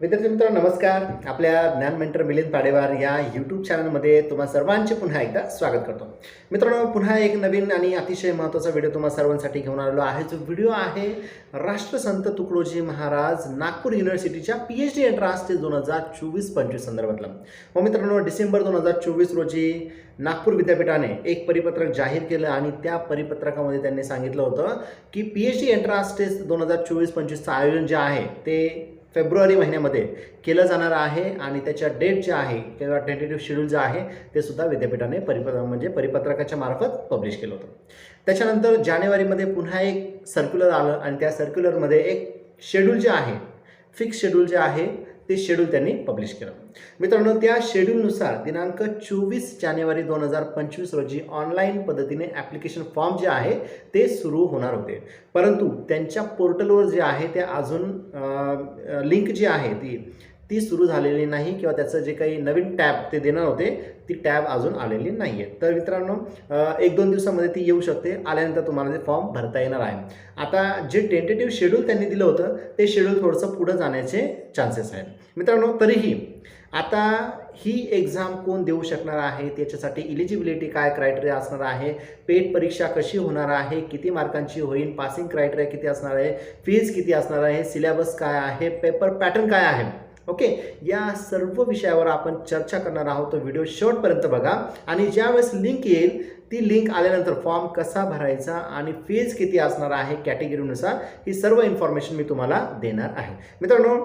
विद्यार्थी मित्रांनो नमस्कार. आपल्या ज्ञान मेंटर मिलिंद पाडेवार या यूट्यूब चॅनलमध्ये तुम्हा सर्वांचे पुन्हा एकदा स्वागत करतो. मित्रांनो पुन्हा एक नवीन आणि अतिशय महत्त्वाचा व्हिडिओ तुम्हा सर्वांसाठी घेऊन आलेलो आहे. जो व्हिडिओ आहे राष्ट्रसंत Tukdoji Maharaj Nagpur युनिव्हर्सिटीच्या P H D entrance test दोन हजार चोवीस पंचवीस संदर्भातला. व मित्रांनो डिसेंबर दोन हजार चोवीस रोजी नागपूर विद्यापीठाने एक परिपत्रक जाहीर केलं आणि त्या परिपत्रकामध्ये त्यांनी सांगितलं होतं की P H D entrance test दोन हजार चोवीस पंचवीसचं आयोजन जे आहे ते फेब्रुवारी महिन्यामध्ये केलं जाणार आहे आणि त्याच्या डेट जे आहे किंवा टेंटेटिव्ह शेड्यूल जे आहे ते सुद्धा विद्यापीठाने परिप म्हणजे परिपत्रकाच्या मार्फत पब्लिश केलं होतं. त्याच्यानंतर जानेवारीमध्ये पुन्हा एक सर्क्युलर आलं आणि त्या सर्क्युलरमध्ये एक शेड्यूल जे आहे फिक्स शेड्यूल जे आहे ते शेड्यूल त्यांनी पब्लिश केलं. मित्रांनो त्या शेड्यूलनुसार दिनांक चोवीस जानेवारी दोन हजार पंचवीस रोजी ऑनलाईन पद्धतीने ॲप्लिकेशन फॉर्म जे आहे ते सुरू होणार होते. परंतु त्यांच्या पोर्टलवर जे आहे ते अजून लिंक जी आहे ती ती सुरू झालेली नाही किंवा त्याचं जे काही नवीन टॅब ते देणार होते ती टॅब अजून आलेली नाही आहे तर मित्रांनो एक दोन दिवसामध्ये ती येऊ शकते. आल्यानंतर तुम्हाला ते फॉर्म भरता येणार आहे. आता जे टेंटेटिव्ह शेड्यूल त्यांनी दिलं होतं ते शेड्यूल थोडंसं पुढं जाण्याचे चान्सेस आहेत. मित्रांनो तरीही आता ही एक्झाम कोण देऊ शकणार आहे? त्याच्यासाठी इलिजिबिलिटी काय क्रायटेरिया असणार आहे? पेट परीक्षा कशी होणार आहे? किती मार्कांची होईल? पासिंग क्रायटेरिया किती असणार आहे? फीज किती असणार आहे? सिलेबस काय आहे? पेपर पॅटर्न काय आहे? ओके या सर्व विषयावर आपण चर्चा करणार आहोत. तो व्हिडिओ शेवटपर्यंत बघा. आणि ज्यावेळेस लिंक येईल ती लिंक आल्यानंतर फॉर्म कसा भरायचा आणि फीज किती असणार आहे कॅटेगरीनुसार ही सर्व इन्फॉर्मेशन मी तुम्हाला देणार आहे. मित्रांनो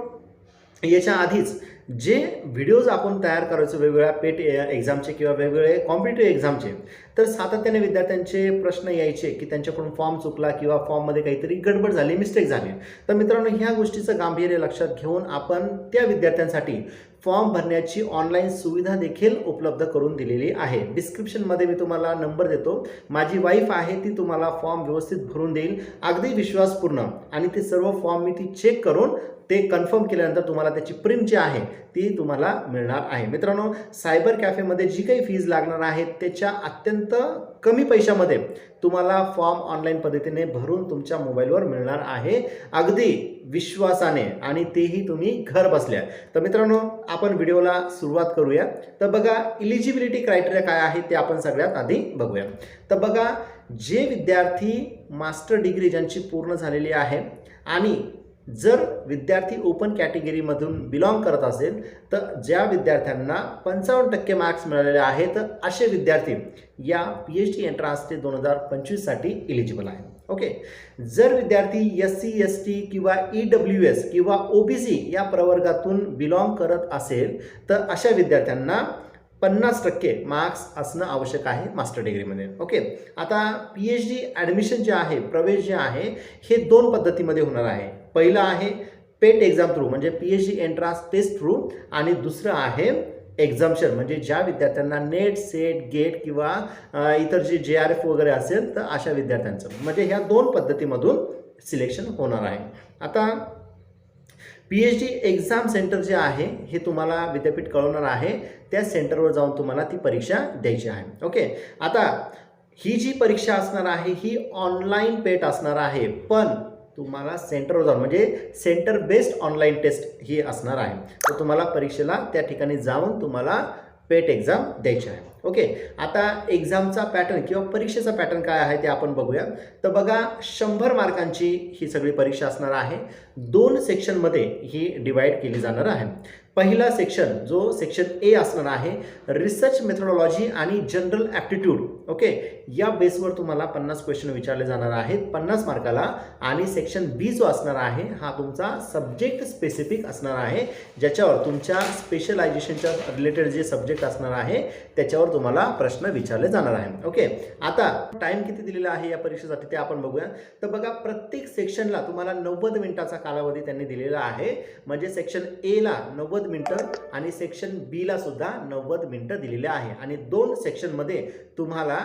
याच्या आधीच जे व्हिडिओज आपण तयार करायचो वेगवेगळ्या पेट एक्झामचे किंवा वेगवेगळे कॉम्पिटेटिव्ह एक्झामचे तर सातत्याने विद्यार्थ्यांचे प्रश्न यायचे की त्यांच्याकडून फॉर्म चुकला किंवा फॉर्ममध्ये काहीतरी गडबड झाली मिस्टेक झाली. तर मित्रांनो ह्या गोष्टीचं गांभीर्य लक्षात घेऊन आपण त्या विद्यार्थ्यांसाठी फॉर्म भरण्याची ऑनलाईन सुविधा देखील उपलब्ध करून दिलेली आहे. डिस्क्रिप्शनमध्ये मी तुम्हाला नंबर देतो. माझी वाईफ आहे ती तुम्हाला फॉर्म व्यवस्थित भरून देईल. अगदी विश्वासपूर्ण. आणि ते सर्व फॉर्म मी ती चेक करून ते कन्फर्म केल्यानंतर तुम्हाला त्याची प्रिंट जी आहे ती तुम्हाला मिळणार आहे. मित्रांनो सायबर कॅफेमध्ये जी काही फीज लागणार आहे त्याच्या अत्यंत कमी पैशामध्ये तुम्हाला फॉर्म ऑनलाईन पद्धतीने भरून तुमच्या मोबाईलवर मिळणार आहे. अगदी विश्वासाने आणि तेही तुम्ही घर बसल्या. तर मित्रांनो आपण व्हिडिओला सुरुवात करूया. तर बघा इलिजिबिलिटी क्रायटेरिया काय आहे ते आपण सगळ्यात आधी बघूया. तर बघा जे विद्यार्थी मास्टर डिग्री ज्यांची पूर्ण झालेली आहे आणि जर विद्यार्थी ओपन कॅटेगरीमधून बिलॉंग करत असेल तर ज्या विद्यार्थ्यांना पंचावन्न टक्के मार्क्स मिळालेले आहेत असे विद्यार्थी या पी एच डी एंट्रान्स ते दोन हजार पंचवीससाठी इलिजिबल आहे ओके जर विद्यार्थी एस सी एस टी किंवा ई डब्ल्यू एस किंवा ओ बी सी या प्रवर्गातून बिलॉंग करत असेल तर अशा विद्यार्थ्यांना पन्नास टक्के मार्क्स असणं आवश्यक आहे मास्टर डिग्रीमध्ये ओके आता पी एच डी ॲडमिशन जे आहे प्रवेश जे आहे हे दोन पद्धतीमध्ये होणार आहे. पहिलं आहे पेट एक्झाम थ्रू म्हणजे P H D entrance test through आणि दुसरं आहे एक्झाम्शन म्हणजे ज्या विद्यार्थ्यांना नेट सेट गेट किंवा इतर जे जे आर एफ वगैरे असेल तर अशा विद्यार्थ्यांचं. म्हणजे ह्या दोन पद्धतीमधून सिलेक्शन होणार आहे. आता P H D exam centre जे आहे हे तुम्हाला विद्यापीठ कळवणार आहे. त्या सेंटरवर जाऊन तुम्हाला ती परीक्षा द्यायची आहे. ओके? आता ही जी परीक्षा असणार आहे ही ऑनलाईन पेट असणार आहे. पण तुम्हाला सेंटरवर जाऊन म्हणजे सेंटर बेस्ड ऑनलाईन टेस्ट ही असणार आहे. तर तुम्हाला परीक्षेला त्या ठिकाणी जाऊन तुम्हाला पेट एक्झाम द्यायची आहे. ओके आता एक्झामचा पॅटर्न किंवा परीक्षेचा पॅटर्न काय आहे ते आपण बघूया. तर बघा शंभर मार्कांची ही सगळी परीक्षा असणार आहे. दोन सेक्शनमध्ये ही डिवाईड केली जाणार आहे. पहिला सेक्शन जो सेक्शन ए असणार आहे रिसर्च मेथडॉलॉजी आणि जनरल ॲप्टिट्यूड ओके या बेसवर तुम्हाला पन्नास क्वेश्चन विचारले जाणार आहेत पन्नास मार्काला आणि सेक्शन बी जो असणार आहे हा तुमचा सब्जेक्ट स्पेसिफिक असणार आहे. ज्याच्यावर तुमच्या स्पेशलायझेशनच्या रिलेटेड जे सब्जेक्ट असणार आहे त्याच्यावर तुम्हाला प्रश्न विचारले जाणार आहे ओके आता टाइम किती दिलेला आहे या परीक्षेसाठी ते आपण बघूया. तर बघा प्रत्येक सेक्शनला तुम्हाला नव्वद मिनिटाचा कालावधी त्यांनी दिलेला आहे. म्हणजे सेक्शन एला नव्वद मिनिटं आणि सेक्शन बीला सुद्धा नव्वद मिनिटं दिलेले आहे. आणि दोन सेक्शनमध्ये तुम्हाला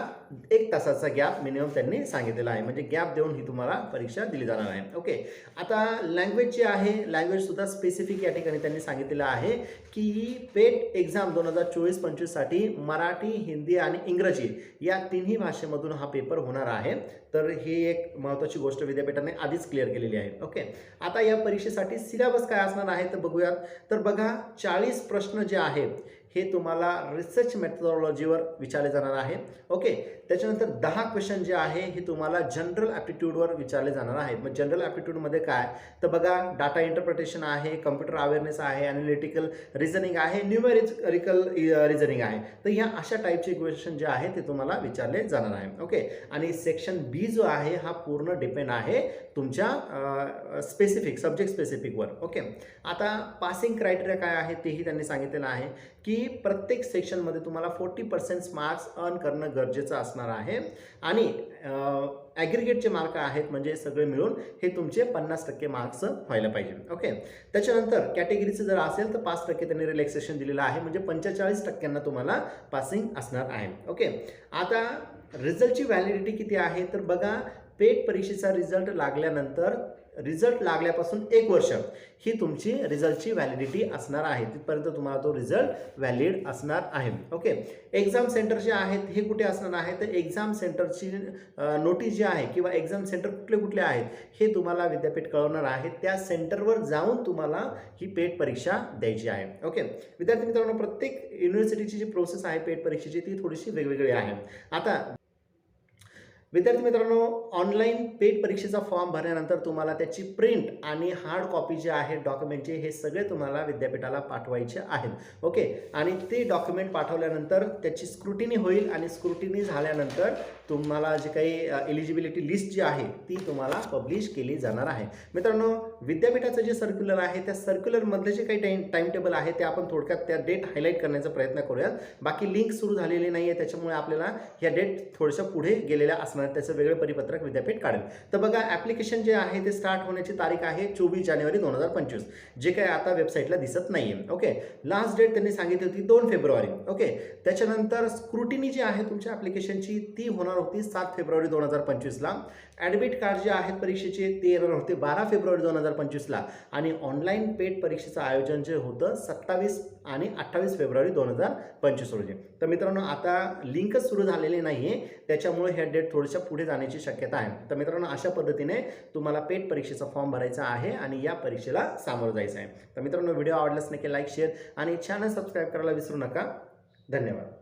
एक तासाचा गॅप मिनिमम त्यांनी सांगितलेला आहे. म्हणजे गॅप देऊन ही तुम्हाला परीक्षा दिली जाणार आहे. ओके आता लँग्वेज जी आहे लँग्वेजसुद्धा स्पेसिफिक या ठिकाणी त्यांनी सांगितलेलं आहे की पेट एक्झाम दोन हजार चोवीस पंचवीससाठी मराठी हिंदी आणि इंग्रजी या तिन्ही भाषेमधून हा पेपर होणार आहे. तर ही एक महत्त्वाची गोष्ट विद्यापीठाने आधीच क्लिअर केलेली आहे. ओके आता या परीक्षेसाठी सिलेबस काय असणार आहे तर बघूयात. तर बघा चाळीस प्रश्न जे आहेत हे तुम्हाला रिसर्च मेथडॉलॉजीवर विचारले जाणार आहे. ओके त्याच्यानंतर दहा क्वेश्चन जे आहे हे तुम्हाला जनरल ॲप्टिट्यूडवर विचारले जाणार आहेत. मग जनरल ॲप्टिट्यूडमध्ये काय? तर बघा डाटा इंटरप्रिटेशन आहे कम्प्युटर अवेअरनेस आहे ॲनालिटिकल रिझनिंग आहे न्यूमेरिकल रिझनिंग uh, आहे. तर ह्या अशा टाईपचे क्वेश्चन जे आहे ते तुम्हाला विचारले जाणार आहे. ओके आणि सेक्शन बी जो आहे हा पूर्ण डिपेंड आहे तुमच्या स्पेसिफिक सब्जेक्ट स्पेसिफिकवर ओके आता पासिंग क्रायटेरिया काय आहे तेही त्यांनी सांगितलेलं आहे की की प्रत्येक सेक्शनमध्ये तुम्हाला फोर्टी पर्सेंट मार्क्स अर्न करणं गरजेचं असणार आहे. आणि ॲग्रिगेटचे मार्क आहेत म्हणजे सगळे मिळून हे तुमचे पन्नास टक्के मार्क्स व्हायला पाहिजे. ओके त्याच्यानंतर कॅटेगरीचं जर असेल तर पाच टक्के त्यांनी रिलॅक्सेशन दिलेलं आहे. म्हणजे पंचेचाळीस टक्क्यांना तुम्हाला पासिंग असणार आहे. ओके आता रिझल्टची व्हॅलिडिटी किती आहे? तर बघा पेट परीक्षेचा रिझल्ट लागल्यानंतर रिझल्ट लागल्यापासून एक वर्ष ही तुमची रिझल्टची व्हॅलिडिटी असणार आहे. तिथपर्यंत तुम्हाला तो रिझल्ट व्हॅलिड असणार आहे. ओके? एक्झाम सेंटर जे आहेत हे कुठे असणार आहे? तर एक्झाम सेंटरची नोटीस जी आहे किंवा एक्झाम सेंटर कुठले कुठले आहेत हे तुम्हाला विद्यापीठ कळवणार आहे. त्या सेंटरवर जाऊन तुम्हाला ही पेट परीक्षा द्यायची आहे. ओके? विद्यार्थी मित्रांनो प्रत्येक युनिव्हर्सिटीची जी प्रोसेस आहे पेट परीक्षेची ती थोडीशी वेगवेगळी आहे. आता विद्यार्थी मित्रांनो ऑनलाईन पेड परीक्षेचा फॉर्म भरल्यानंतर तुम्हाला त्याची प्रिंट आणि हार्ड कॉपी जे आहे डॉक्युमेंटचे हे सगळे तुम्हाला विद्यापीठाला पाठवायचे आहेत. ओके आणि ते डॉक्युमेंट पाठवल्यानंतर त्याची स्क्रुटिनी होईल आणि स्क्रुटिनी झाल्यानंतर तुम्हाला जे काही एलिजिबिलिटी लिस्ट जी आहे ती तुम्हाला पब्लिश केली जाणार आहे. मित्रांनो विद्यापीठाचं जे सर्क्युलर आहे त्या सर्क्युलरमधले जे काही टाईम टाईम टेबल आहे ते आपण थोडक्यात त्या डेट हायलाईट करण्याचा प्रयत्न करूयात. बाकी लिंक सुरू झालेली नाही आहे त्याच्यामुळे आपल्याला ह्या डेट थोडशा पुढे गेलेल्या असणार त्याचं वेगळं परिपत्रक विद्यापीठ काढेल. तर बघा ॲप्लिकेशन जे आहे ते स्टार्ट होण्याची तारीख आहे चोवीस जानेवारी दोन हजार पंचवीस जे काही आता वेबसाईटला दिसत नाही आहे ओके लास्ट डेट त्यांनी सांगितली होती दोन फेब्रुवारी. ओके त्याच्यानंतर स्क्रुटिनी जी आहे तुमच्या ॲप्लिकेशनची ती होणार होती सात फेब्रुवारी दोन हजार पंचवीसला ॲडमिट कार्ड जे आहेत परीक्षेचे ते येणार होते बारा फेब्रुवारी दोन हजार पंचवीसला आणि ऑनलाईन पेड परीक्षेचं आयोजन जे होतं सत्तावीस आणि अठ्ठावीस फेब्रुवारी दोन हजार पंचवीस रोजी. तर मित्रांनो आता लिंकच सुरू झालेली नाही आहे त्याच्यामुळे ह्या डेट थोडशा पुढे जाण्याची शक्यता आहे. तर मित्रांनो अशा पद्धतीने तुम्हाला पेट परीक्षेचा फॉर्म भरायचा आहे आणि या परीक्षेला सामोरं जायचं आहे. तर मित्रांनो व्हिडिओ आवडल्यास नक्की लाईक शेअर आणि छान सबस्क्राईब करायला विसरू नका. धन्यवाद.